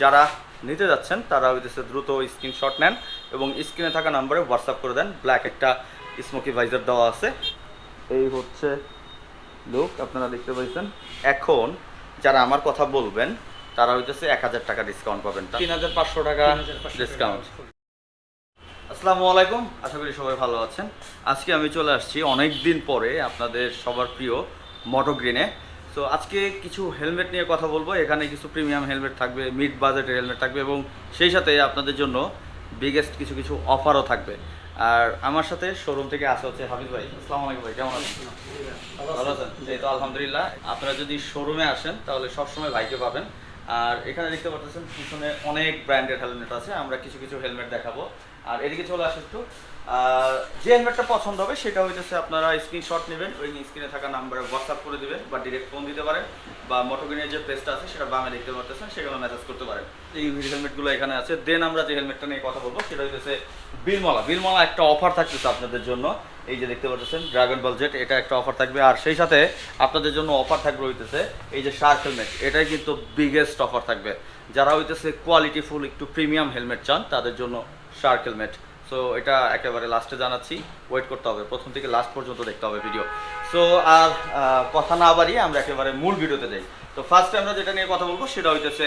যারা নিতে যাচ্ছেন তারা হইতেছে দ্রুত স্ক্রিনশট নেন এবং স্ক্রিনে থাকা নাম্বারে হোয়াটসঅ্যাপ করে দেন। ব্ল্যাক একটা স্মোকি ভাইজার দেওয়া আছে। এই হচ্ছে লুক আপনারা দেখতে পাইছেন। এখন যারা আমার কথা বলবেন তারা হইতেছে এক হাজার টাকা ডিসকাউন্ট পাবেন। তিন হাজার পাঁচশো টাকা ডিসকাউন্ট আসসালামু আলাইকুম। আশা করি সবাই ভালো আছেন। আজকে আমি চলে আসছি অনেক দিন পরে আপনাদের সবার প্রিয় মোটো গ্রিনে সো আজকে কিছু হেলমেট নিয়ে কথা বলব। এখানে কিছু প্রিমিয়াম হেলমেট থাকবে মিড বাজেটের হেলমেট থাকবে এবং সেই সাথে আপনাদের জন্য বিগেস্ট কিছু কিছু অফারও থাকবে। আর আমার সাথে শোরুম থেকে আসা হচ্ছে হাফিজ ভাই। আসসালামু আলাইকুম ভাই কেমন আছেন? ভালো আছেন? এই তো আলহামদুলিল্লাহ। আপনারা যদি শোরুমে আসেন তাহলে সবসময় ভাইকে পাবেন। আর এখানে দেখতে পাচ্ছেন পিছনে অনেক ব্র্যান্ডের হেলমেট আছে, আমরা কিছু কিছু হেলমেট দেখাবো। আর এদিকে চলে আসে একটু। যে হেলমেটটা পছন্দ হবে, সেটা হইতেছে আপনারা স্ক্রিনশট নেবেন, ওই স্ক্রিনে থাকা নাম্বারে হোয়াটসঅ্যাপ করে দেবেন বা ডিরেক্ট ফোন দিতে পারেন, বা মোটোগিনের যে পেজটা আছে, সেটা বামে দেখতে পারতেছেন সেগুলো মেসেজ করতে পারেন। এই হেলমেটগুলো এখানে আছে। দেন আমরা যে হেলমেটটা নিয়ে কথা বলব, সেটা হইতেছে বিলমলা বিলমলা একটা অফার থাকতেছে আপনাদের জন্য। এই যে দেখতে পাচ্ছেন ড্রাগন বল জেট এটা একটা অফার থাকবে। আর সেই সাথে আপনাদের জন্য অফার থাকবে হইতেছে এই যে শার্ক হেলমেট এটাই কিন্তু বিগেস্ট অফার থাকবে। যারা হইতেছে কোয়ালিটি ফুল একটু প্রিমিয়াম হেলমেট চান, তাদের জন্য শার্ক হেলমেট সো এটা একেবারে লাস্টে জানাচ্ছি। ওয়েট করতে হবে। প্রথম থেকে লাস্ট পর্যন্ত দেখতে হবে ভিডিও সো আর কথা না বাড়িয়ে আমরা একেবারে মূল ভিডিওতে যাই। তো ফার্স্টে আমরা যেটা নিয়ে কথা বলব, সেটা হইতেছে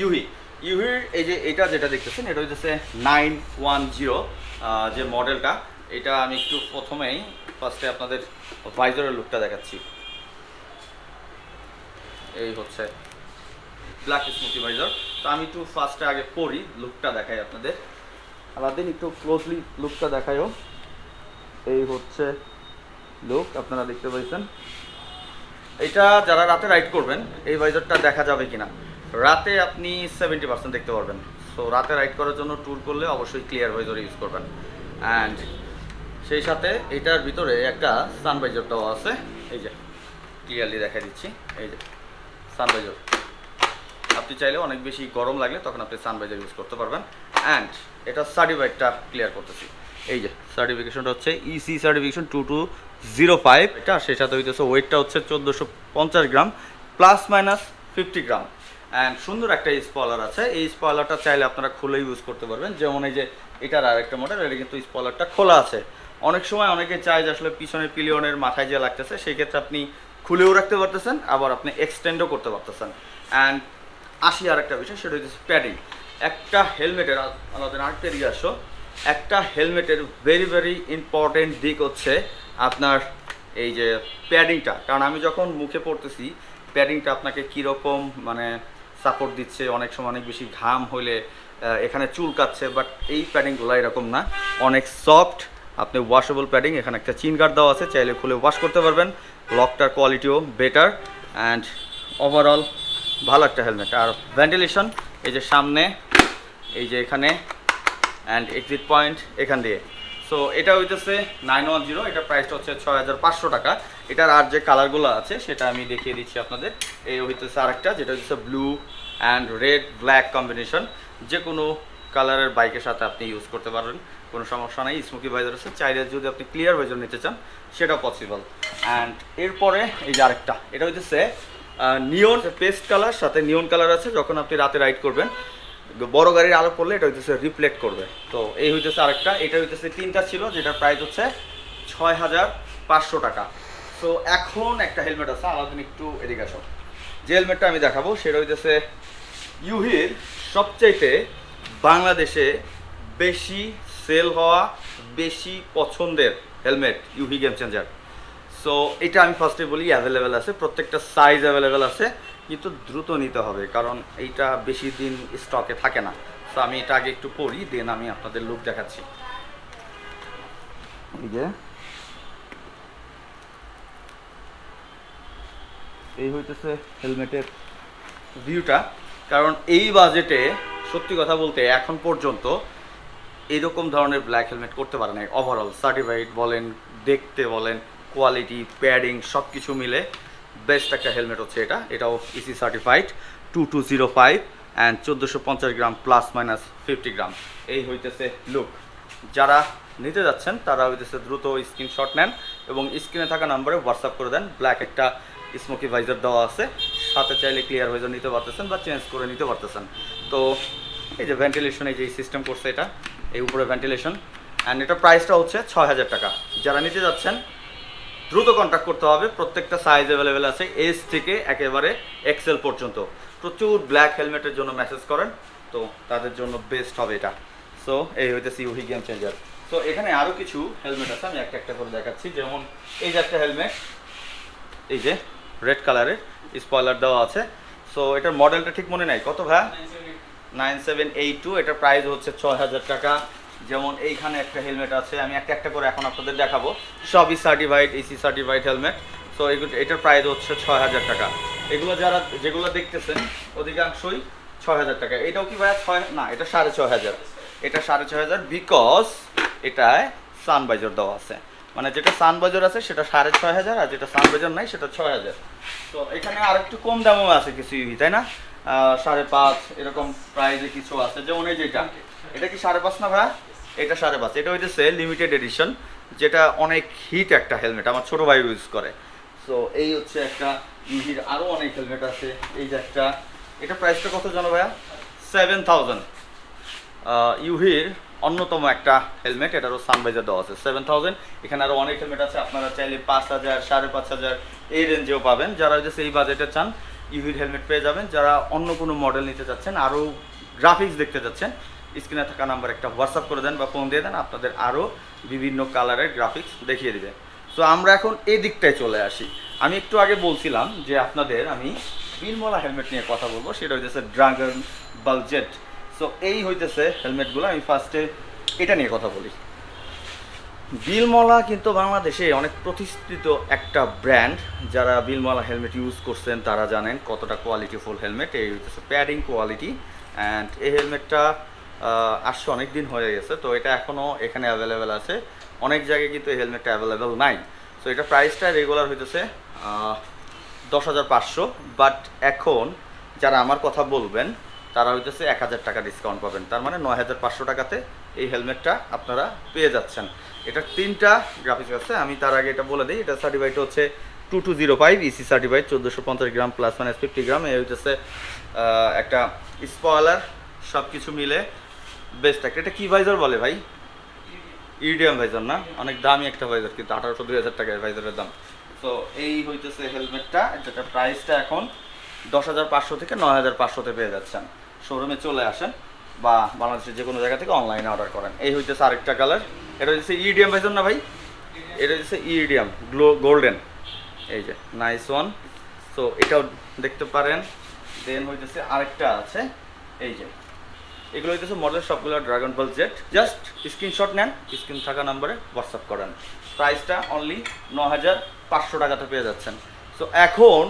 ইউহি ইউহির এই যে এটা যেটা দেখতেছেন, এটা হইতেছে নাইন ওয়ান জিরো যে মডেলটা এটা আমি একটু প্রথমেই ফার্স্টে আপনাদের ভাইজারের লুকটা দেখাচ্ছি। এই হচ্ছে ব্ল্যাক স্মুথি ভাইজার তো আমি একটু ফার্স্টে আগে পরি লুকটা দেখাই আপনাদের। আলাদিন একটু ক্লোজলি লুকটা দেখায়ও। এই হচ্ছে লুক আপনারা দেখতে পাইছেন। এটা যারা রাতে রাইড করবেন, এই ভাইজারটা দেখা যাবে কিনা? রাতে আপনি সেভেন্টি পার্সেন্ট দেখতে পারবেন। সো রাতে রাইড করার জন্য ট্যুর করলে অবশ্যই ক্লিয়ার ভাইজার ইউজ করবেন। অ্যান্ড সেই সাথে এটার ভিতরে একটা সানভাইজার দেওয়া আছে। এই যে, ক্লিয়ারলি দেখা দিচ্ছি। এই যে, সানভাইজার। আপনি চাইলে অনেক বেশি গরম লাগলে তখন আপনি সানভাইজার ইউজ করতে পারবেন। অ্যান্ড এটা সার্টিফাইডটা ক্লিয়ার করতেছি। এই যে সার্টিফিকেশনটা হচ্ছে EC certification two two zero five এটা সেই সাথে হইতেছে ওয়েটটা হচ্ছে চোদ্দোশো পঞ্চাশ gram plus minus fifty gram. And সুন্দর একটা স্পলার আছে। এই স্পলারটা চাইলে আপনারা খুলে ইউজ করতে পারবেন। যেমন এই যে, এটার আরেকটা মডেল এটা কিন্তু স্পলারটা খোলা আছে। অনেক সময় অনেকে চায় যে আসলে পিছনের পিলিয়নের মাথায় যে লাগতেছে সেই ক্ষেত্রে আপনি খুলেও রাখতে পারতেছেন আবার আপনি এক্সটেন্ডও করতে পারতেছেন। অ্যান্ড আসি আর একটা বিষয় সেটা হচ্ছে প্যাডিং একটা হেলমেটের আমাদের আরেকটা দিকে আসো। একটা হেলমেটের ভেরি ভেরি ইম্পর্টেন্ট দিক হচ্ছে আপনার এই যে প্যাডিংটা কারণ আমি যখন মুখে পড়তেছি প্যাডিংটা আপনাকে কীরকম মানে সাপোর্ট দিচ্ছে অনেক সময় অনেক বেশি ঘাম আহ, এখানে চুল কাচ্ছে বাট এই প্যাডিংগুলো এরকম না। অনেক সফট আপনি ওয়াশেবল প্যাডিং এখানে একটা চিন গার্ড দেওয়া আছে, চাইলে খুলে ওয়াশ করতে পারবেন। লকটার কোয়ালিটিও বেটার অ্যান্ড ওভারঅল ভালো একটা হেলমেট আর ভেন্টিলেশন এই যে সামনে, এই যে এখানে অ্যান্ড এক্সিট পয়েন্ট এখান দিয়ে। সো এটা হইতেছে নাইন ওয়ান জিরো এটা প্রাইসটা হচ্ছে ছয় হাজার পাঁচশো টাকা। এটার আর যে কালারগুলো আছে, সেটা আমি দেখিয়ে দিচ্ছি আপনাদের। এই হইতেছে আরেকটা, যেটা হচ্ছে blue and red black combination যে কোনো কালারের বাইকের সাথে আপনি ইউজ করতে পারবেন। কোনো সমস্যা নেই। স্মোকি ভাইজার আছে। চাইলে যদি আপনি ক্লিয়ার ভাইজার নিতে চান সেটা পসিবল অ্যান্ড এরপরে এই যে আরেকটা, এটা হচ্ছে নিয়ন পেস্ট কালার সাথে নিয়ন কালার আছে, যখন আপনি রাতে রাইড করবেন, বড় গাড়ির আলো পড়লে এটা হইতেছে রিফ্লেক্ট করবে। তো এই হইতেছে আরেকটা, এটা হইতেছে তিনটা ছিল, যেটার প্রাইস হচ্ছে ছয় হাজার পাঁচশো টাকা। তো এখন একটা হেলমেট আছে আলাদিন একটু এদিকে আসো। যে হেলমেটটা আমি দেখাবো, সেটা হইতেছে ইউহির সবচাইতে বাংলাদেশে বেশি সেল হওয়া বেশি পছন্দের হেলমেট ইউহি গেম চেঞ্জার। সো এটা আমি ফার্স্টে বলি অ্যাভেলেবেল আছে, প্রত্যেকটা সাইজ অ্যাভেলেবেল আছে, কিন্তু দ্রুত নিতে হবে, কারণ এইটা বেশি দিন স্টকে থাকে না। তো আমি এটা আগে একটু পড়ি দেন আমি আপনাদের লুক দেখাচ্ছি। এই এই হইতেছে হেলমেটের ভিউটা কারণ এই বাজেটে সত্যি কথা বলতে, এখন পর্যন্ত এরকম ধরনের ব্ল্যাক হেলমেট করতে পারে না ওভারঅল সার্টিফাইড বলেন, দেখতে বলেন কোয়ালিটি প্যাডিং সব কিছু মিলে বেস্ট একটা হেলমেট হচ্ছে এটা। এটাও EC certified two two zero five and চোদ্দোশো পঞ্চাশ gram plus minus fifty gram এই হইতেছে লুক যারা নিতে যাচ্ছেন, তারা হইতেছে দ্রুত স্ক্রিনশট নেন এবং স্ক্রিনে থাকা নাম্বারে হোয়াটসঅ্যাপ করে দেন। ব্ল্যাক একটা স্মোকি ভাইজার দেওয়া আছে। সাথে চাইলে ক্লিয়ার হয়ে নিতে পারতেছেন বা চেঞ্জ করে নিতে পারতেছেন। তো এই যে ভেন্টিলেশন এই যে সিস্টেম করছে এটা এই উপরে ভেন্টিলেশন অ্যান্ড এটা প্রাইসটা হচ্ছে ছয় হাজার টাকা। যারা নিতে যাচ্ছেন, দ্রুত কন্ট্যাক্ট করতে হবে। প্রত্যেকটা সাইজ অ্যাভেলেবেল আছে এস থেকে একেবারে এক্সেল পর্যন্ত। প্রচুর ব্ল্যাক হেলমেটের জন্য মেসেজ করেন। তো তাদের জন্য বেস্ট হবে এটা। সো এই হইতেছে ইউহি গেম চেঞ্জার তো এখানে আরও কিছু হেলমেট আছে। আমি একটা একটা করে দেখাচ্ছি। যেমন এই যে একটা হেলমেট এই যে রেড কালারের স্পয়লার দেওয়া আছে। সো এটার মডেলটা ঠিক মনে নাই। কত ভাই? নাইন সেভেন এইট টু, এটার প্রাইস হচ্ছে ছয় হাজার টাকা। যেমন এইখানে একটা হেলমেট আছে, আমি একটা একটা করে এখন আপনাদের দেখাবো। সবই certified EC certified helmet so এগুলো, এটার প্রাইস হচ্ছে ছয় হাজার টাকা। এগুলো যারা, যেগুলো দেখতেছেন, অধিকাংশই ছয় হাজার টাকা। এটাও কি ভাইয়া ছয়, না, এটা সাড়ে ছয় হাজার। এটা সাড়ে ছয় হাজার বিকজ এটায় সানবাইজার দেওয়া আছে। মানে যেটা সানবাইজার আছে, সেটা সাড়ে ছয় হাজার আর যেটা সানবাইজার নাই, সেটা ছয় হাজার। তো এখানে আর একটু কম দামও আছে কিছু ইউভি, তাই না? সাড়ে পাঁচ এরকম প্রাইজে কিছু আছে। যেমন এই যেটা, এটা কি সাড়ে পাঁচ না ভাইয়া এটা সাড়ে পাঁচ। এটা হইতেছে লিমিটেড এডিশন যেটা অনেক হিট একটা হেলমেট আমার ছোট ভাই ইউজ করে। সো এই হচ্ছে একটা ইউভির আরও অনেক হেলমেট আছে। এই যে একটা, এটা প্রাইসটা কত জানো ভাইয়া? সেভেন থাউজেন্ড ইউভির অন্যতম একটা হেলমেট এটারও সানভাইজার দেওয়া আছে। সেভেন থাউজেন্ড এখানে আরও অনেক হেলমেট আছে, আপনারা চাইলে পাঁচ হাজার, সাড়ে পাঁচ হাজার, এই রেঞ্জেও পাবেন। যারা হচ্ছে এই বাজেটে চান ইউভির হেলমেট পেয়ে যাবেন। যারা অন্য কোনো মডেল নিতে চাচ্ছেন আরও গ্রাফিক্স দেখতে চাচ্ছেন স্ক্রিনে থাকা নাম্বার একটা হোয়াটসঅ্যাপ করে দেন বা ফোন দিয়ে দেন, আপনাদের আরও বিভিন্ন কালারের গ্রাফিক্স দেখিয়ে দিবে। সো আমরা এখন এই দিকটায় চলে আসি। আমি একটু আগে বলছিলাম যে আপনাদের, আমি বিলমলা হেলমেট নিয়ে কথা বলব, সেটা হইতেছে ড্রাগন বালজেট সো এই হইতেছে হেলমেটগুলো, আমি ফার্স্টে এটা নিয়ে কথা বলি। বিলমলা কিন্তু বাংলাদেশে অনেক প্রতিষ্ঠিত একটা ব্র্যান্ড। যারা বিলমলা হেলমেট ইউজ করছেন, তারা জানেন কতটা কোয়ালিটিফুল হেলমেট এই হইতেছে প্যাডিং কোয়ালিটি অ্যান্ড এই হেলমেটটা আসছে অনেক দিন হয়ে গেছে। তো এটা এখনও এখানে অ্যাভেলেবেল আছে। অনেক জায়গায় কিন্তু এই হেলমেটটা অ্যাভেলেবেল নাই। সো এটা প্রাইসটা রেগুলার হইতেছে দশ হাজার পাঁচশো। বাট এখন যারা আমার কথা বলবেন তারা হইতেছে এক হাজার টাকা ডিসকাউন্ট পাবেন। তার মানে নয় হাজার পাঁচশো টাকাতে এই হেলমেটটা আপনারা পেয়ে যাচ্ছেন। এটা তিনটা গ্রাফিক্স আছে, আমি তার আগে এটা বলে দিই। এটা সার্টিফাইড হচ্ছে two two zero five EC certified চোদ্দোশো পঞ্চাশ gram plus minus fifty gram. এই হইতেছে একটা স্পয়লার সব কিছু মিলে বেস্ট একটা। এটা কি ভাইজার বলে ভাই? ইডিয়াম ভাইজার না? অনেক দামি একটা ভাইজার কিন্তু আঠারোশো দুই হাজার টাকা ভাইজারের দাম। তো এই হইতেছে হেলমেটটা যেটা প্রাইসটা এখন দশ হাজার পাঁচশো থেকে নয় হাজার পাঁচশোতে পেয়ে যাচ্ছেন। শোরুমে চলে আসেন বা বাংলাদেশের যে কোনো জায়গা থেকে অনলাইনে অর্ডার করেন। এই হইতেছে আরেকটা কালার এটা হচ্ছে ইডিয়াম ভাইজার না ভাই? এটা হচ্ছে ইডিয়াম গ্লো গোল্ডেন এই যে নাইস ওয়ান সো এটাও দেখতে পারেন। দেন হইতেছে আরেকটা আছে। এই যে, এগুলো হইতেছে মডেল সবগুলো dragon ball jet just screenshot নেন স্ক্রিন থাকা নম্বরে হোয়াটসঅ্যাপ করেন। প্রাইসটা অনলি ন হাজার পাঁচশো টাকাতে পেয়ে যাচ্ছেন। সো এখন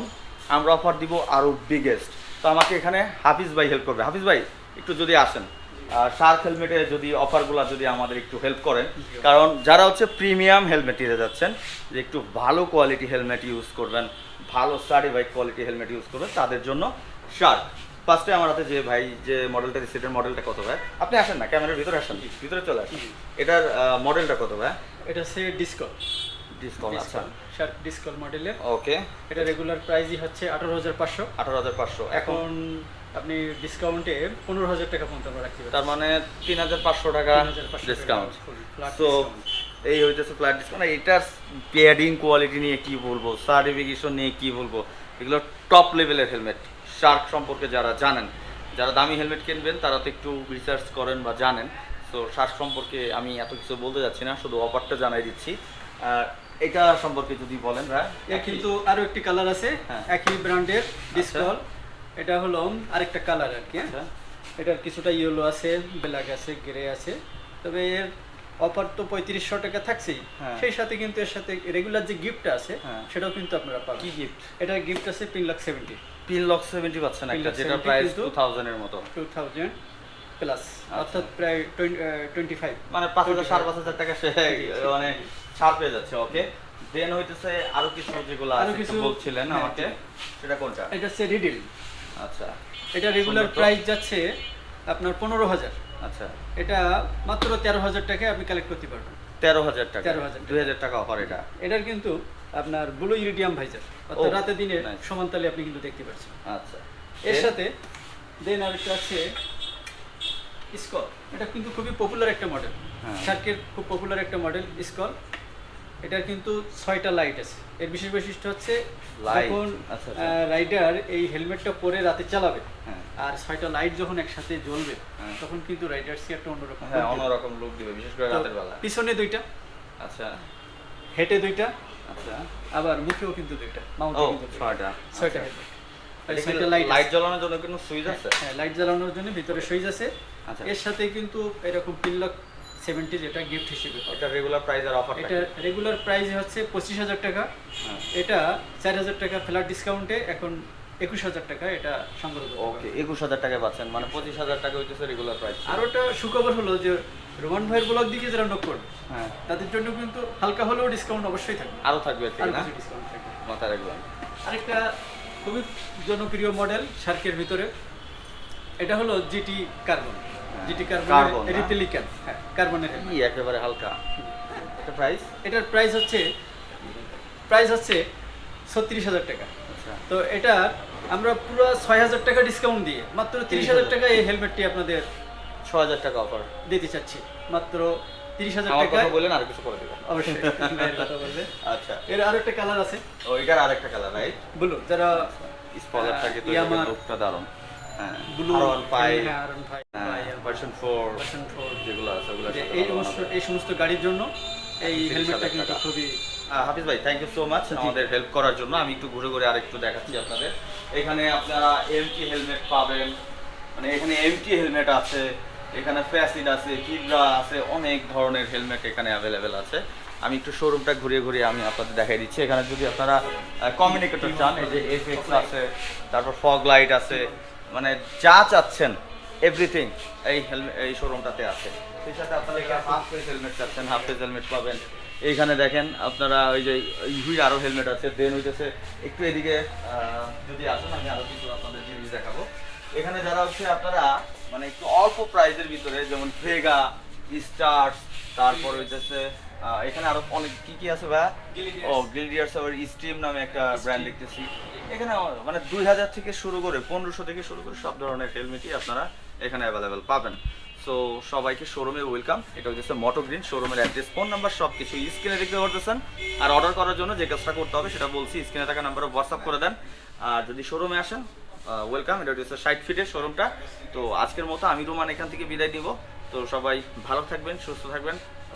আমরা অফার দিব আরও বিগেস্ট তো আমাকে এখানে হাফিজ ভাই হেল্প করবে। হাফিজ ভাই একটু যদি আসেন। শার্ক হেলমেটে যদি অফারগুলো যদি আমাদের একটু হেল্প করেন কারণ যারা হচ্ছে প্রিমিয়াম হেলমেট নিতে যাচ্ছেন যে একটু ভালো কোয়ালিটি হেলমেট ইউজ করবেন ভালো সার্টিফাইড কোয়ালিটি হেলমেট ইউজ করবেন তাদের জন্য শার্ক ফার্স্টে আমার হাতে যে ভাই যে মডেলটা সেটার মডেলটা কত ভাই? আপনি আসেন না ক্যামেরার ভিতরে আসেন। ভিতরে চলে আসেন এটার মডেলটা কত ভাই? এটা সে ডিসকল ডিসকাউন্ট আচ্ছা শার্প ডিসকল মডেলের ওকে এটা রেগুলার প্রাইসই হচ্ছে আঠারো হাজার পাঁচশো। আঠারো হাজার পাঁচশো। এখন আপনি ডিসকাউন্টে পনেরো হাজার টাকা পর্যন্ত আমরা রাখতে তার মানে তিন হাজার পাঁচশো টাকা ডিসকাউন্ট সো এই হইতেছে ফ্ল্যাট ডিসকাউন্ট এটার প্যাডিং কোয়ালিটি নিয়ে কি বলব? সার্টিফিকেশন নিয়ে কি বলব? এগুলো টপ লেভেলের হেলমেট শার্ক সম্পর্কে যারা জানেন যারা দামি হেলমেট কিনবেন তারা তো একটু রিসার্চ করেন বা জানেন। তো শার্ক সম্পর্কে আমি এত কিছু বলতে যাচ্ছি না শুধু অফারটা জানাই দিচ্ছি। আর এটা সম্পর্কে যদি বলেন কিন্তু আরও একটি কালার আছে হ্যাঁ। একই ব্র্যান্ডের ডিসকল এটা হলো আরেকটা কালার আর কি হ্যাঁ? আচ্ছা। এটার কিছুটা ইয়েলো আছে ব্ল্যাক আছে গ্রে আছে তবে এর অফার তো পঁয়ত্রিশশো টাকা থাকছেই হ্যাঁ। সেই সাথে কিন্তু এর সাথে রেগুলার যে গিফট আছে। সেটাও কিন্তু আপনারা পাবেন কি গিফট এটার গিফট আছে তিন lakh seventy pin lock seventy পাচ্ছেন একটা যেটা প্রাইস টু থাউজেন্ডের মতো টু থাউজেন্ড প্লাস আচ্ছা। অর্থাৎ প্রায় টোয়েন্টি ফাইভ মানে পাঁচ হাজার সাড়ে পাঁচ হাজার টাকা সে মানে ছাড় পেয়ে যাচ্ছে ওকে দেন হইতেছে আরও কিছু যেগুলো আছে কিছু বলছিলেন হ্যাঁ। আমাকে সেটা কোনটা? এটা হচ্ছে রিডিল। আচ্ছা। এটা রেগুলার প্রাইস যাচ্ছে আপনার পনেরো হাজার। আচ্ছা। এটা মাত্র তেরো হাজার টাকায় আপনি কালেক্ট করতে পারবেন। তেরো হাজার টাকা। 13,000 দুই হাজার টাকা অফার এটা। এটার কিন্তু আপনার ব্লু ইরিডিয়াম ভাইজার অর্থাৎ রাতে দিনে nice. সমানতালে আপনি কিন্তু দেখতে পাচ্ছেন। আচ্ছা। এর সাথে দেন আরেকটা আছে স্কল এটা কিন্তু খুবই পপুলার একটা মডেল হ্যাঁ। শার্কের খুব পপুলার একটা মডেল স্কল এটার কিন্তু ছয়টা লাইট আছে। এর বিশেষ বৈশিষ্ট্য হচ্ছে যখন আচ্ছা, আচ্ছা। রাইডার এই হেলমেটটা পরে রাতে চালাবে হ্যাঁ। আর ছয়টা লাইট যখন একসাথে জ্বলবে হ্যাঁ। তখন কিন্তু রাইডার্সি একটা অন্যরকম হ্যাঁ অন্যরকম লুক দিবে বিশেষ করে রাতের বেলা। পিছনে দুইটা আচ্ছা। হেঁটে দুইটা আচ্ছা। আবার মুখেও কিন্তু দুইটা মাউন্টে কিন্তু ছয়টা। ছয়টা আচ্ছা। লাইট লাইট জ্বালানোর জন্য কোনো সুইচ আছে? হ্যাঁ লাইট জ্বালানোর জন্য ভিতরে সুইচ আছে। আচ্ছা। এর সাথে কিন্তু এরকম তিন লাখ সেভেন্টি যেটা গিফট হিসেবে। এটা রেগুলার প্রাইস আর অফার এটা রেগুলার প্রাইস হচ্ছে পঁচিশ হাজার টাকা। হ্যাঁ। এটা চার হাজার টাকা ফ্ল্যাট ডিসকাউন্টে এখন একুশ হাজার টাকা এটা সংগ্রহ ওকে একুশ হাজার টাকা পাচ্ছেন মানে পঁচিশ হাজার টাকা হইতেছে রেগুলার প্রাইস আর ওটা সুখবর হলো যে রোমান ভাইয়ের ব্লগ দিকে যারা নক করবে হ্যাঁ। তাদের জন্য কিন্তু হালকা হলেও ডিসকাউন্ট অবশ্যই থাকবে। আরও থাকবে না? ডিসকাউন্ট থাকবে। মাথায় রাখবেন। আরেকটা খুবই জনপ্রিয় মডেল শার্কের ভিতরে। এটা হলো জিটি কার্বন Carbon, কার্বন না? হ্যাঁ কার্বনের কি একেবারে হালকা। এটা প্রাইস এটার প্রাইস হচ্ছে প্রাইস হচ্ছে ছত্রিশ হাজার টাকা। আচ্ছা। তো এটা আমরা পুরো ছয় হাজার টাকা ডিসকাউন্ট দিয়ে মাত্র তিরিশ হাজার টাকা এই হেলমেটটি আপনাদের ছ হাজার টাকা অফার দিতে চাচ্ছি। মাত্র তিরিশ হাজার টাকা বললেন আর কিছু করে দেবেন। অবশ্যই আচ্ছা। এর আরও একটা কালার আছে। ও এটার আরেকটা কালার রাইট ব্লু যারা স্পলার থাকে তো দারুণ। ব্লু আর হ্যাঁ আর one version four version four যেগুলো আছে ওগুলো এই সমস্ত এই সমস্ত গাড়ির জন্য এই হেলমেটটা কিন্তু খুবই হাফিজ ভাই থ্যাংক ইউ সো মাচ আমাদের হেল্প করার জন্য। আমি একটু ঘুরে ঘুরে আরেকটু দেখাচ্ছি আপনাদের। এখানে আপনারা এমটি হেলমেট পাবেন। মানে এখানে এমটি হেলমেট আছে এখানে ফ্যাসিড আছে কিবরা আছে অনেক ধরনের হেলমেট এখানে অ্যাভেলেবেল আছে। আমি একটু শোরুমটা ঘুরিয়ে ঘুরিয়ে আমি আপনাদের দেখাই দিচ্ছি। এখানে যদি আপনারা কমিউনিকেটর চান এই যে এফএক্স আছে তারপর ফগ লাইট আছে মানে যা চাচ্ছেন এভরিথিং এই হেলমেট এই শোরুমটাতে আছে। সেই সাথে আপনারা হাফ ফেস হেলমেট চাচ্ছেন হাফ ফেস হেলমেট পাবেন। এইখানে দেখেন আপনারা ওই যে ইহুই আরও হেলমেট আছে দেন হইতেছে একটু এদিকে যদি আসেন আমি আরও কিছু আপনাদের জিনিস দেখাবো। এখানে যারা হচ্ছে আপনারা মানে একটু অল্প প্রাইসের ভিতরে যেমন ভেগা স্টার্স তারপর হইতেছে এখানে আরও অনেক কি কি আছে ভাই ও গিলডিয়ার্স আবার স্টিম নামে একটা ব্র্যান্ড দেখতেছি। এখানে মানে দুই হাজার থেকে শুরু করে পনেরোশো থেকে শুরু করে সব ধরনের হেলমেটই আপনারা এখানে অ্যাভেলেবেল পাবেন। সো সবাইকে শোরুমে ওয়েলকাম এটা হচ্ছে মোটো গ্রিন শোরুমের অ্যাড্রেস ফোন নাম্বার সব কিছু স্ক্রিনে দেখতে পারতেছেন। আর অর্ডার করার জন্য যে কাজটা করতে হবে সেটা বলছি স্ক্রিনে থাকা নাম্বারে হোয়াটসঅ্যাপ করে দেন। আর যদি শোরুমে আসেন ওয়েলকাম এটা হচ্ছে ষাট ফিটের শোরুমটা তো আজকের মতো আমি রোমান এখান থেকে বিদায় দিব তো সবাই ভালো থাকবেন সুস্থ থাকবেন।